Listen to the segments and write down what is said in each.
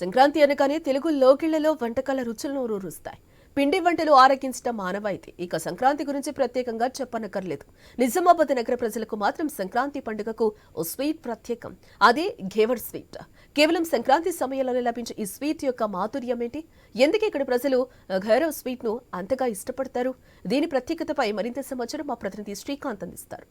సంక్రాంతి అనగానే తెలుగు లోకిళ్ళలో వంటకాల రుచులను రూరుస్తాయి. పిండి వంటలు ఆరగించడం మానవాయితీ. ఇక సంక్రాంతి గురించి ప్రత్యేకంగా చెప్పనక్కర్లేదు. నిజామాబాద్ నగర ప్రజలకు మాత్రం సంక్రాంతి పండుగకు ఓ స్వీట్ ప్రత్యేకం. అదే ఘేవర్ స్వీట్. కేవలం సంక్రాంతి సమయంలోనే లభించే ఈ స్వీట్ యొక్క మాధుర్యం ఏంటి? ఎందుకు ఇక్కడ ప్రజలు ఘైరవ్ స్వీట్ను అంతగా ఇష్టపడతారు? దీని ప్రత్యేకతపై మరింత సమాచారం మా ప్రతినిధి శ్రీకాంత్ అందిస్తారు.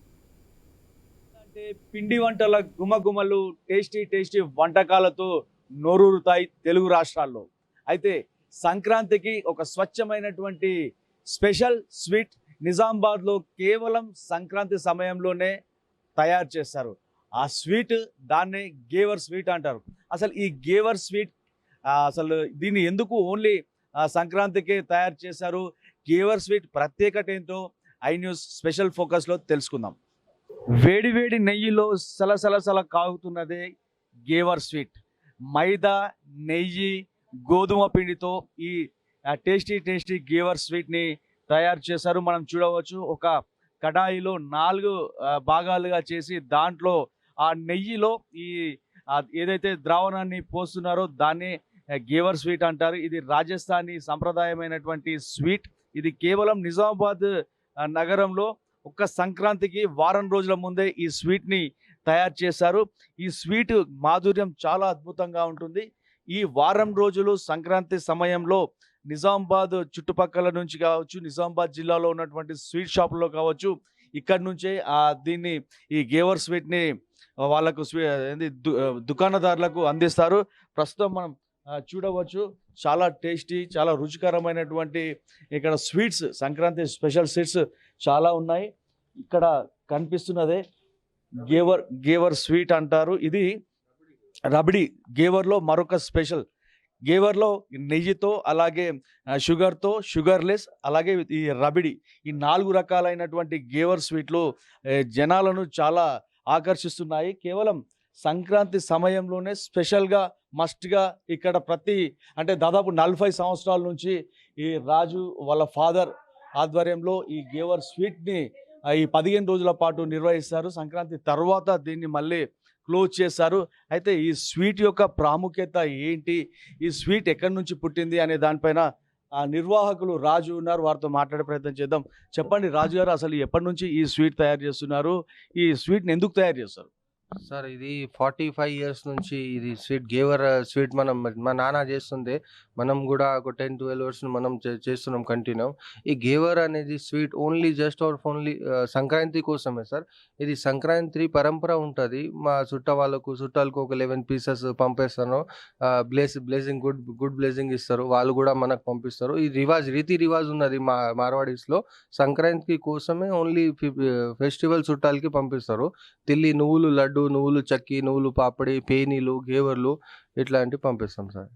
పిండి వంటల గుమగుమలు టేస్టీ టేస్టీ వంటకాలతో నోరూరుతాయి తెలుగు రాష్ట్రాల్లో. అయితే సంక్రాంతికి ఒక స్వచ్ఛమైనటువంటి స్పెషల్ స్వీట్ నిజామాబాద్లో కేవలం సంక్రాంతి సమయంలోనే తయారు చేస్తారు. ఆ స్వీట్ దాన్నే గేవర్ స్వీట్ అంటారు. అసలు ఈ గేవర్ స్వీట్ అసలు దీన్ని ఎందుకు ఓన్లీ సంక్రాంతికే తయారు చేశారు? గేవర్ స్వీట్ ప్రత్యేకత ఏంటో ఐ న్యూస్ స్పెషల్ ఫోకస్లో తెలుసుకుందాం. వేడి వేడి నెయ్యిలో సలసలసల కాగుతున్నదే గేవర్ స్వీట్. మైదా నెయ్యి గోధుమ పిండితో ఈ టేస్టీ టేస్టీ గేవర్ స్వీట్ని తయారు చేశారు. మనం చూడవచ్చు ఒక కడాయిలో నాలుగు భాగాలుగా చేసి దాంట్లో ఆ నెయ్యిలో ఈ ఏదైతే ద్రావణాన్ని పోస్తున్నారో దాన్ని గేవర్ స్వీట్ అంటారు. ఇది రాజస్థానీ సంప్రదాయమైనటువంటి స్వీట్. ఇది కేవలం నిజామాబాద్ నగరంలో ఒక్క సంక్రాంతికి వారం రోజుల ముందే ఈ స్వీట్ని తయారు చేశారు. ఈ స్వీట్ మాధుర్యం చాలా అద్భుతంగా ఉంటుంది. ఈ వారం రోజులు సంక్రాంతి సమయంలో నిజామాబాద్ చుట్టుపక్కల నుంచి కావచ్చు నిజామాబాద్ జిల్లాలో ఉన్నటువంటి స్వీట్ షాపుల్లో కావచ్చు ఇక్కడ నుంచే ఆ దీన్ని ఈ గేవర్ స్వీట్ని వాళ్ళకు స్వీ ఏంది దుకాణదారులకు అందిస్తారు. ప్రస్తుతం మనం చూడవచ్చు. చాలా టేస్టీ చాలా రుచికరమైనటువంటి ఇక్కడ స్వీట్స్ సంక్రాంతి స్పెషల్ స్వీట్స్ చాలా ఉన్నాయి. ఇక్కడ కనిపిస్తున్నదే గేవర్ గేవర్ స్వీట్ అంటారు. ఇది రబడి గేవర్లో మరొక స్పెషల్. గేవర్లో నెయ్యితో అలాగే షుగర్తో షుగర్లెస్ అలాగే ఈ రబిడి. ఈ నాలుగు రకాలైనటువంటి గేవర్ స్వీట్లు జనాలను చాలా ఆకర్షిస్తున్నాయి. కేవలం సంక్రాంతి సమయంలోనే స్పెషల్గా మస్ట్గా ఇక్కడ ప్రతి అంటే దాదాపు నలభై సంవత్సరాల నుంచి ఈ రాజు వాళ్ళ ఫాదర్ ఆధ్వర్యంలో ఈ గేవర్ స్వీట్ని ఈ పదిహేను రోజుల పాటు నిర్వహిస్తారు. సంక్రాంతి తర్వాత దీన్ని మళ్ళీ క్లోజ్ చేస్తారు అయితే ఈ స్వీట్ యొక్క ప్రాముఖ్యత ఏంటి? ఈ స్వీట్ ఎక్కడి నుంచి పుట్టింది అనే దానిపైన ఆ నిర్వాహకులు రాజు ఉన్నారు. వారితో మాట్లాడే ప్రయత్నం చేద్దాం. చెప్పండి రాజు గారు అసలు ఎప్పటి నుంచి ఈ స్వీట్ తయారు చేస్తున్నారు? ఈ స్వీట్ని ఎందుకు తయారు చేస్తారు సార్ ఇది ఫార్టీ ఫైవ్ ఇయర్స్ నుంచి ఇది స్వీట్ గేవర్ స్వీట్ మనం మా నాన్న చేస్తుంది మనం కూడా ఒక టెన్ ట్వెల్వ్ ఇయర్స్ మనం చే- చేస్తున్నాం కంటిన్యూ. ఈ గేవర్ అనేది sweet only just or only Sankranti కోసమే సార్. ఇది సంక్రాంతి పరంపర ఉంటుంది. మా చుట్ట వాళ్ళకు చుట్టాలకు ఒక లెవెన్ పీసెస్ పంపిస్తాను. బ్లేస్ బ్లేసింగ్ గుడ్ గుడ్ బ్లేసింగ్ ఇస్తారు. వాళ్ళు కూడా మనకు పంపిస్తారు. ఈ రివాజ్ రీతి రివాజ్ ఉన్నది మా మార్వాడీస్లో. సంక్రాంతి కోసమే ఓన్లీ ఫెస్టివల్ చుట్టాలకి పంపిస్తారు. తిల్లి నువ్వులు లడ్డు నువ్వులు చక్కి నువ్వులు పాపడి పేనీలు గేవర్లు ఇట్లాంటివి పంపిస్తాం సార్.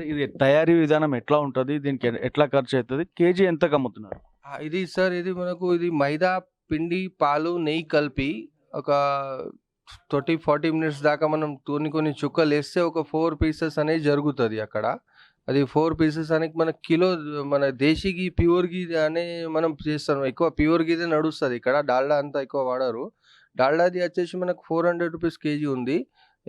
ఇది తయారీ విధానం ఎట్లా ఉంటుంది? దీనికి ఎట్లా ఖర్చు అవుతుంది కేజీ ఎంత అమ్ముతున్నారు ఇది సార్ ఇది మనకు ఇది మైదా పిండి పాలు నెయ్యి కలిపి ఒక థర్టీ ఫార్టీ మినిట్స్ దాకా మనం కొన్ని కొన్ని చుక్కలు వేస్తే ఒక ఫోర్ పీసెస్ అనేది జరుగుతుంది అక్కడ. అది ఫోర్ పీసెస్ అనేది మన కిలో మన దేశీకి ప్యూర్ గీ అనే మనం చేస్తాం. ఎక్కువ ప్యూర్ గీదే నడుస్తుంది ఇక్కడ. డాల్డా అంతా ఎక్కువ వాడరు. డాల్డాది వచ్చేసి మనకు ఫోర్ హండ్రెడ్ రూపీస్ కేజీ ఉంది.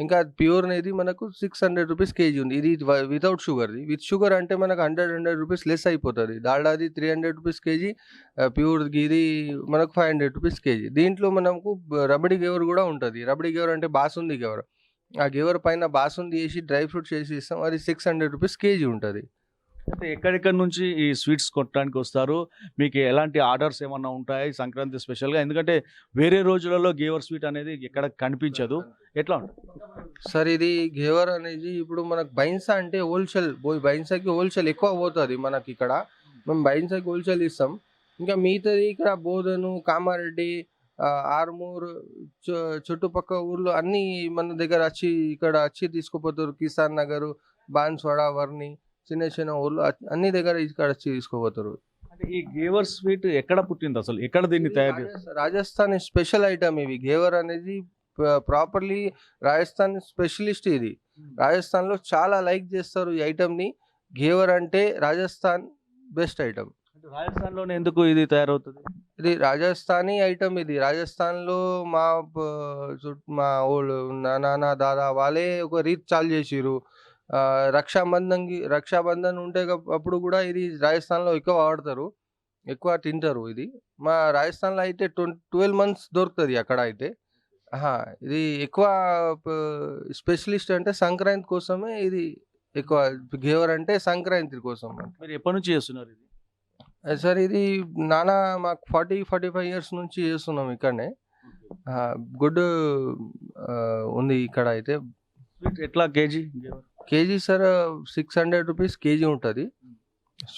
ఇంకా ప్యూర్ అనేది మనకు సిక్స్ హండ్రెడ్ రూపీస్ కేజీ ఉంది. ఇది వితౌట్ షుగర్ది విత్ షుగర్ అంటే మనకు హండ్రెడ్ హండ్రెడ్ రూపీస్ లెస్ అయిపోతుంది. దాల్డాది three hundred rupees KG pure ఇది మనకు ఫైవ్ హండ్రెడ్ రూపీస్ కేజీ. దీంట్లో మనకు రబడి గేవర్ కూడా ఉంటుంది. రబడి గేవర్ అంటే బాసుంది గేవర్. ఆ గేవర్ పైన బాసుంది వేసి డ్రై ఫ్రూట్స్ వేసి ఇస్తాం. అది సిక్స్ హండ్రెడ్ రూపీస్ కేజీ ఉంటుంది. అంటే ఎక్కడెక్కడి నుంచి ఈ స్వీట్స్ కొట్టడానికి వస్తారు? మీకు ఎలాంటి ఆర్డర్స్ ఏమన్నా ఉంటాయి సంక్రాంతి స్పెషల్గా? ఎందుకంటే వేరే రోజులలో గేవర్ స్వీట్ అనేది ఎక్కడ కనిపించదు. ఎట్లా ఉంటుంది? సార్ ఇది గేవర్ అనేది ఇప్పుడు మనకు బైన్సా అంటే హోల్సేల్ పోయి బైన్సాకి హోల్సేల్ ఎక్కువ పోతుంది మనకి ఇక్కడ. మేము బైన్సాకి హోల్సేల్ ఇస్తాం. ఇంకా మిగతాది ఇక్కడ బోధను కామారెడ్డి ఆర్మూర్ చు- చుట్టుపక్కల ఊర్లో మన దగ్గర వచ్చి ఇక్కడ వచ్చి తీసుకుపోతారు. కిసాన్ నగర్ బాన్స్వాడ వర్ని చిన్న చిన్న ఊర్లో అన్ని దగ్గర ఇక్కడ వచ్చి తీసుకుపోతారు. అంటే ఈ గేవర్ స్వీట్ ఎక్కడ పుట్టింది అసలు? ఎక్కడ దీన్ని తయారు చేస్తారు రాజస్థాన్- స్పెషల్ ఐటమ్ ఇవి గేవర్ అనేది ప్రాపర్లీ రాజస్థాన్ స్పెషలిస్ట్ ఇది. రాజస్థాన్లో చాలా లైక్ చేస్తారు ఈ ఐటమ్ని. గేవర్ అంటే రాజస్థాన్ బెస్ట్ ఐటమ్. రాజస్థాన్లోనే ఎందుకు ఇది తయారవుతుంది? ఇది రాజస్థానీ ఐటమ్ ఇది. రాజస్థాన్లో మా మా ఓళ్ళు నాన్న దాదా వాళ్ళే ఒక రీత్ చాలు చేసిర్రు. ఆ, రక్షాబంధన్కి రక్షాబంధన్ ఉంటే అప్పుడు కూడా ఇది రాజస్థాన్లో ఎక్కువ వాడతారు. ఎక్కువ తింటారు ఇది. మా రాజస్థాన్లో అయితే ట్వంటీ ట్వెల్వ్ మంత్స్ దొరుకుతుంది అక్కడ అయితే. ఇది ఎక్కువ స్పెషలిస్ట్ అంటే సంక్రాంతి కోసమే ఇది ఎక్కువ గేవర్ అంటే సంక్రాంతి కోసం మీరు ఎప్పటి నుంచి చేస్తున్నారు ఇది? సార్ ఇది నానా మాకు ఫార్టీ ఫార్టీ ఫైవ్ ఇయర్స్ నుంచి చేస్తున్నాం ఇక్కడనే. గుడ్ ఉంది ఇక్కడ అయితే. ఎట్లా KG KG sir six hundred rupees KG ఉంటుంది.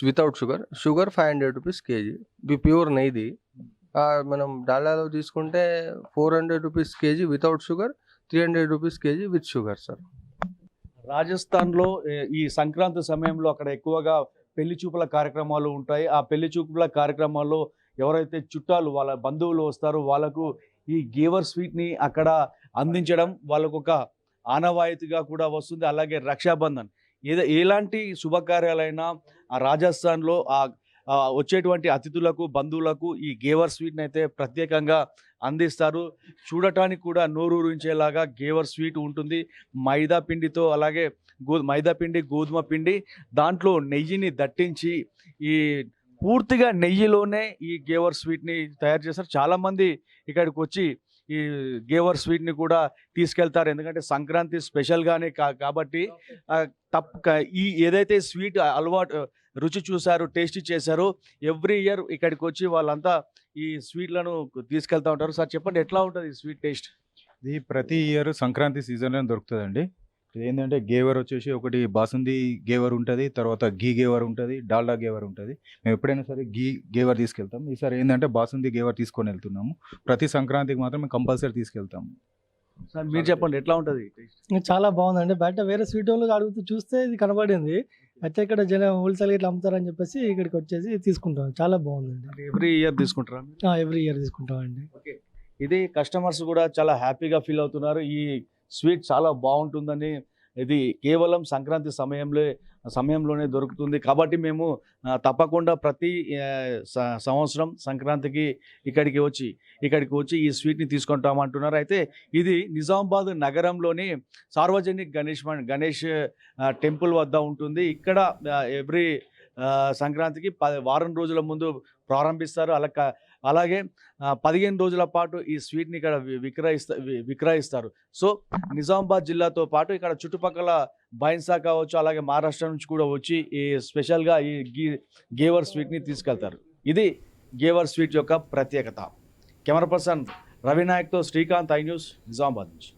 Without sugar sugar five hundred rupees KG. ఇది ప్యూర్ నెయ్యిది. మనం డాలాలో తీసుకుంటే four hundred rupees KG without sugar three hundred rupees KG with sugar sir. రాజస్థాన్లో ఈ సంక్రాంతి సమయంలో అక్కడ ఎక్కువగా పెళ్ళి చూపుల కార్యక్రమాలు ఉంటాయి. ఆ పెళ్ళి చూపుల కార్యక్రమాల్లో ఎవరైతే చుట్టాలు వాళ్ళ బంధువులు వస్తారో వాళ్ళకు ఈ గేవర్ స్వీట్ని అక్కడ అందించడం వాళ్ళకు ఒక ఆనవాయితీగా కూడా వస్తుంది. అలాగే రక్షాబంధన్. ఏదో ఎలాంటి శుభకార్యాలైనా ఆ రాజస్థాన్లో ఆ వచ్చేటువంటి అతిథులకు బంధువులకు ఈ గేవర్ స్వీట్ని అయితే ప్రత్యేకంగా అందిస్తారు. చూడటానికి కూడా నోరూరించేలాగా గేవర్ స్వీట్ ఉంటుంది. మైదా పిండితో అలాగే గో మైదా పిండి గోధుమ పిండి దాంట్లో నెయ్యిని దట్టించి ఈ పూర్తిగా నెయ్యిలోనే ఈ గేవర్ స్వీట్ని తయారు చేస్తారు. చాలామంది ఇక్కడికి వచ్చి ఈ గేవర్ స్వీట్ని కూడా తీసుకెళ్తారు. ఎందుకంటే సంక్రాంతి స్పెషల్గానే కా కాబట్టి తప్ప ఈ ఏదైతే స్వీట్ అలవాటు రుచి చూశారు టేస్ట్ చేశారో ఎవ్రీ ఇయర్ ఇక్కడికి వచ్చి వాళ్ళంతా ఈ స్వీట్లను తీసుకెళ్తా ఉంటారు. సార్ చెప్పండి ఎట్లా ఉంటుంది ఈ స్వీట్ టేస్ట్? ఇది ప్రతి ఇయర్ సంక్రాంతి సీజన్లో దొరుకుతుందండి. ఇది ఏంటంటే గేవర్ వచ్చేసి ఒకటి బాసుంది గేవర్ ఉంటుంది తర్వాత గీ గేవర్ ఉంటుంది డాల్డా గేవర్ ఉంటుంది. మేము ఎప్పుడైనా సరే గీ గేవర్ తీసుకెళ్తాం. ఈసారి ఏంటంటే బాసుంది గేవర్ తీసుకొని వెళ్తున్నాము. ప్రతి సంక్రాంతికి మాత్రం మేము కంపల్సరీ తీసుకెళ్తాము. సార్ మీరు చెప్పండి ఎట్లా ఉంటుంది? చాలా బాగుందండి. బయట వేరే స్వీట్ వాళ్ళు అడుగుతూ చూస్తే ఇది కనబడింది. అయితే ఇక్కడ జన హోల్సేల్ ఇట్లా అమ్ముతారని చెప్పేసి ఇక్కడికి వచ్చేసి తీసుకుంటాం. చాలా బాగుందండి. ఎవ్రీ ఇయర్ తీసుకుంటారా? ఎవ్రీ ఇయర్ తీసుకుంటామండి. ఓకే. ఇది కస్టమర్స్ కూడా చాలా హ్యాపీగా ఫీల్ అవుతున్నారు. ఈ స్వీట్ చాలా బాగుంటుందని ఇది కేవలం సంక్రాంతి సమయంలో సమయంలోనే దొరుకుతుంది. కాబట్టి మేము తప్పకుండా ప్రతి స- సంవత్సరం సంక్రాంతికి ఇక్కడికి వచ్చి ఇక్కడికి వచ్చి ఈ స్వీట్ని తీసుకుంటామంటున్నారు. అయితే ఇది నిజామాబాద్ నగరంలోని సార్వజనిక్ గణేష్ గణేష్ టెంపుల్ వద్ద ఉంటుంది. ఇక్కడ ఎవ్రీ సంక్రాంతికి వారం రోజుల ముందు ప్రారంభిస్తారు. అలా అలాగే పదిహేను రోజుల పాటు ఈ స్వీట్ని ఇక్కడ విక్రయిస్తా విక్రయిస్తారు. సో నిజామాబాద్ జిల్లాతో పాటు ఇక్కడ చుట్టుపక్కల బైన్సా కావచ్చు అలాగే మహారాష్ట్ర నుంచి కూడా వచ్చి ఈ స్పెషల్గా ఈ గీ గేవర్ స్వీట్ని తీసుకెళ్తారు. ఇది గేవర్ స్వీట్ యొక్క ప్రత్యేకత. కెమెరా పర్సన్ రవినాయక్తో శ్రీకాంత్ ఐ న్యూస్ నిజామాబాద్ నుంచి.